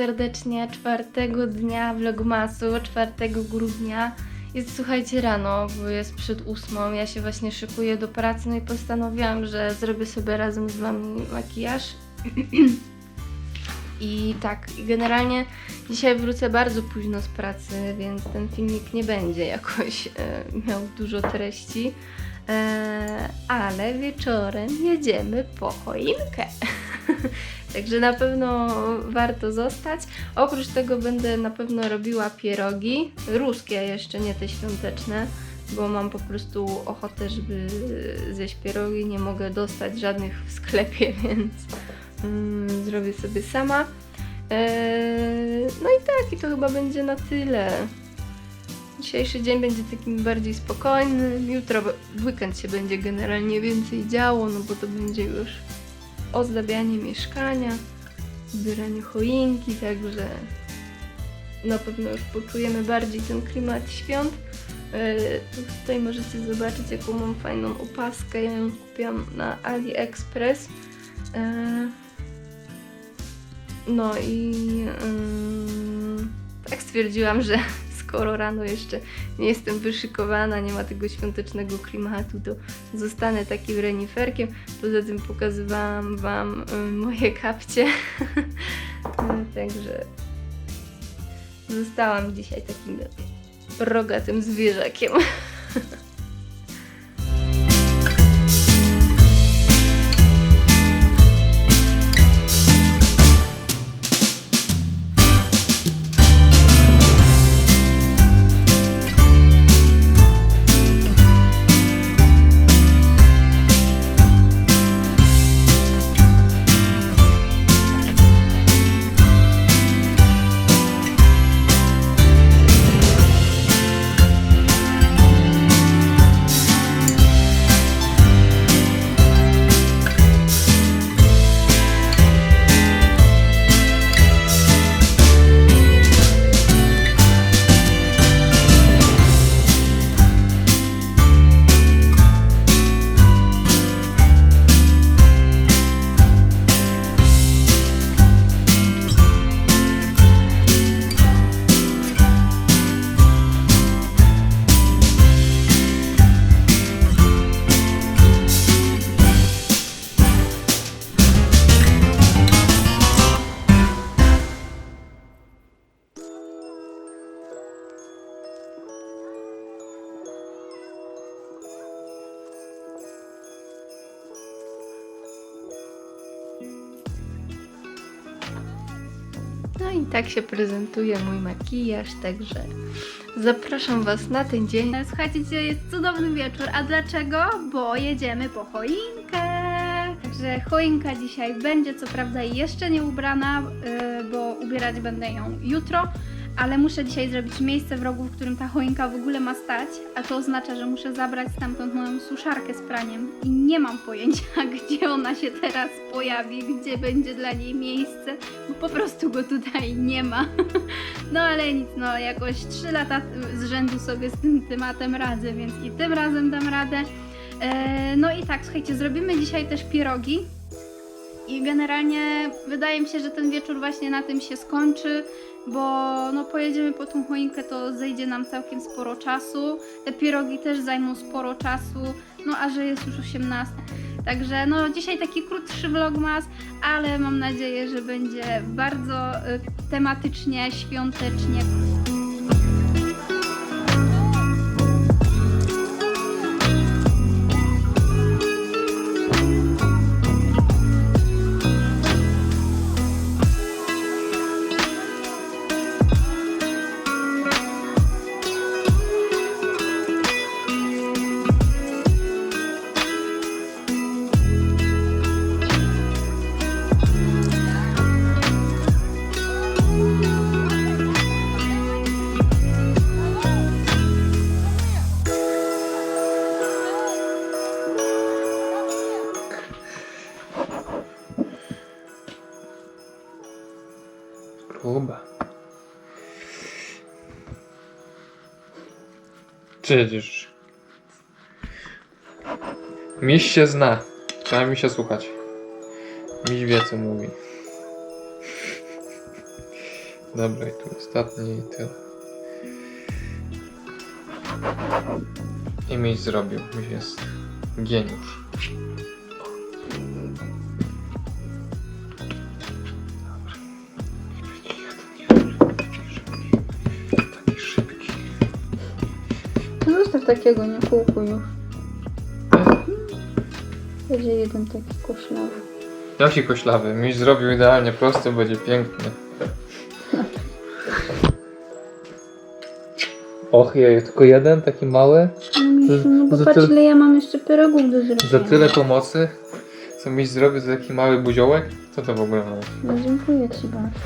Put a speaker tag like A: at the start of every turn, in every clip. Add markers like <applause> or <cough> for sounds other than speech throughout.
A: serdecznie czwartego dnia vlogmasu, 4 grudnia. Jest słuchajcie rano, bo jest przed ósmą, ja się właśnie szykuję do pracy, no i postanowiłam, że zrobię sobie razem z wami makijaż. <clears throat> I tak, generalnie dzisiaj wrócę bardzo późno z pracy, więc ten filmik nie będzie jakoś e, miał dużo treści. E, ale wieczorem jedziemy po choinkę. <laughs> Także na pewno warto zostać. Oprócz tego będę na pewno robiła pierogi, ruskie jeszcze, nie te świąteczne, bo mam po prostu ochotę, żeby zjeść pierogi. Nie mogę dostać żadnych w sklepie, <laughs> więc mm, zrobię sobie sama. Eee, no i tak, i to chyba będzie na tyle. Dzisiejszy dzień będzie takim bardziej spokojnym. Jutro w weekend się będzie generalnie więcej działo, no bo to będzie już ozdabianie mieszkania, zbieranie choinki, także na pewno już poczujemy bardziej ten klimat świąt. E, tu Tutaj możecie zobaczyć, jaką mam fajną opaskę. Ja ją kupiłam na AliExpress. E, No i tak stwierdziłam, że skoro rano jeszcze nie jestem wyszykowana, nie ma tego świątecznego klimatu, to zostanę takim reniferkiem. Poza tym pokazywałam Wam y, moje kapcie. <laughs> Także zostałam dzisiaj takim rogatym zwierzakiem. <laughs> No i tak się prezentuje mój makijaż, także zapraszam Was na ten dzień.
B: Słuchajcie, dzisiaj jest cudowny wieczór. A dlaczego? Bo jedziemy po choinkę. Także choinka dzisiaj będzie, co prawda jeszcze nie ubrana, yy, bo ubierać będę ją jutro, ale muszę dzisiaj zrobić miejsce w rogu, w którym ta choinka w ogóle ma stać, a to oznacza, że muszę zabrać stamtąd moją suszarkę z praniem i nie mam pojęcia, <laughs> gdzie ona się teraz pojawi, gdzie będzie dla niej miejsce, bo po prostu go tutaj nie ma. <laughs> No ale nic, no jakoś 3 lata z rzędu sobie z tym tematem radzę, więc i tym razem dam radę. E, no i tak, słuchajcie, zrobimy dzisiaj też pierogi. I generalnie wydaje mi się, że ten wieczór właśnie na tym się skończy, bo no pojedziemy po tą choinkę, to zejdzie nam całkiem sporo czasu. Te pierogi też zajmą sporo czasu, no a że jest już 18. Także no dzisiaj taki krótszy vlogmas, ale mam nadzieję, że będzie bardzo y, tematycznie, świątecznie.
C: Przecież. Miś się zna. Trzeba mi się słuchać. Miś wie co mówi. Dobra, i tu ostatni i tyle. I miś zrobił. Miś jest geniusz.
B: Takiego, nie kółku już. Będzie jeden taki koszlawy.
C: Jaki koślawy. Miś zrobił idealnie prosty, będzie piękny. Och jej, tylko jeden taki mały?
B: No, no bo
C: za
B: patrz
C: tyle-
B: ile ja mam jeszcze pierogów do zrobienia.
C: Za tyle pomocy, co miś zrobił za taki mały buziołek? Co to w ogóle ma?
B: No dziękuję ci bardzo.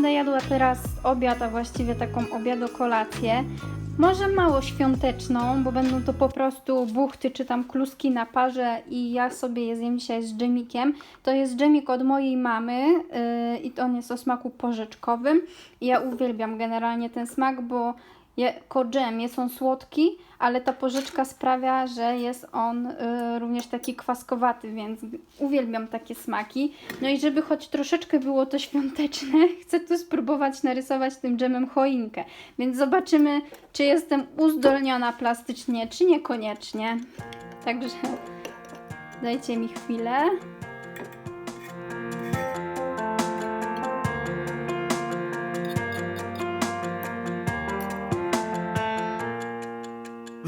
B: Będę jadła teraz obiad, a właściwie taką obiadokolację. Może mało świąteczną, bo będą to po prostu buchty czy tam kluski na parze i ja sobie je zjem dzisiaj z dżemikiem. To jest dżemik od mojej mamy yy, i on jest o smaku porzeczkowym. Ja uwielbiam generalnie ten smak, bo jako dżem jest on słodki, ale ta porzeczka sprawia, że jest on y, również taki kwaskowaty, więc uwielbiam takie smaki. No i żeby choć troszeczkę było to świąteczne, <laughs> chcę tu spróbować narysować tym dżemem choinkę. Więc zobaczymy, czy jestem uzdolniona plastycznie, czy niekoniecznie. Także dajcie mi chwilę.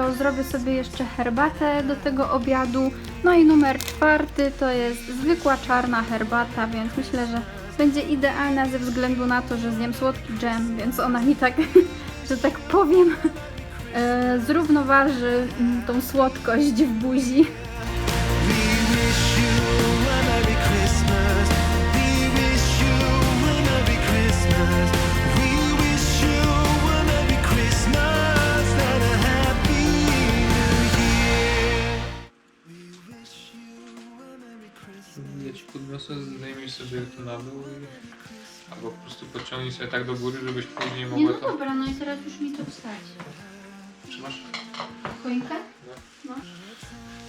D: to
B: zrobię sobie jeszcze herbatę do tego obiadu. No i numer czwarty to jest zwykła czarna herbata, więc myślę, że będzie idealna ze względu na to, że zjem słodki dżem, więc ona mi tak, <laughs> że tak powiem, <laughs> e, zrównoważy mm, tą słodkość w buzi.
C: Ja ci podniosę, zdejmij sobie to na dół i... Albo po prostu podciągnij sobie tak do góry, żebyś później
B: Nie,
C: mogła
B: no
C: to...
B: dobra, no i teraz już mi to wstać.
C: Trzymasz?
B: Choinkę?
C: No.
B: No.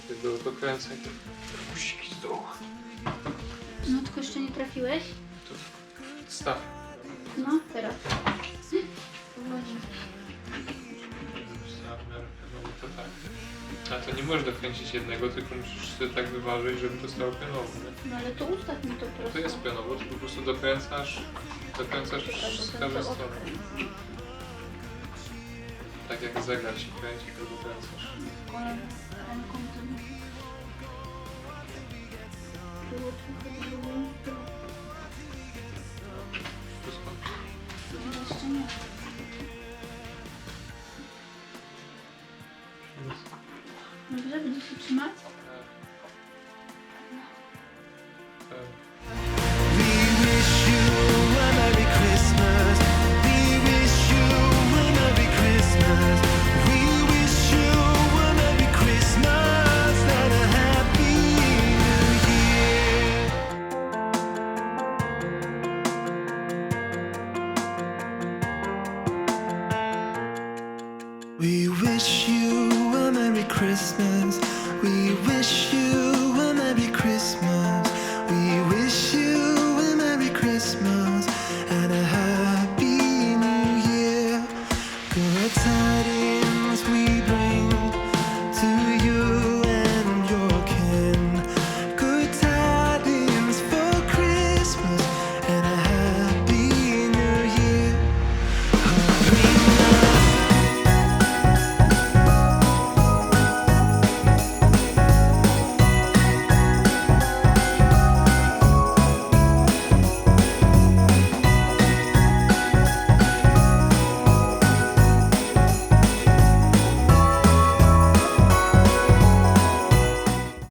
C: Ty do, dokręcaj te guziki z dołu.
B: No tylko jeszcze nie trafiłeś?
C: Staw.
B: No, teraz.
C: Możesz dokręcić jednego, tylko musisz sobie tak wyważyć, żeby to stało pionowo, nie?
B: No ale to ustaw mi to prosto.
C: To jest pionowo, to po prostu dokręcasz, dokręcasz z każdej strony. tak jak zegar się kręci, to dokręcasz.
D: Ręką to było trochę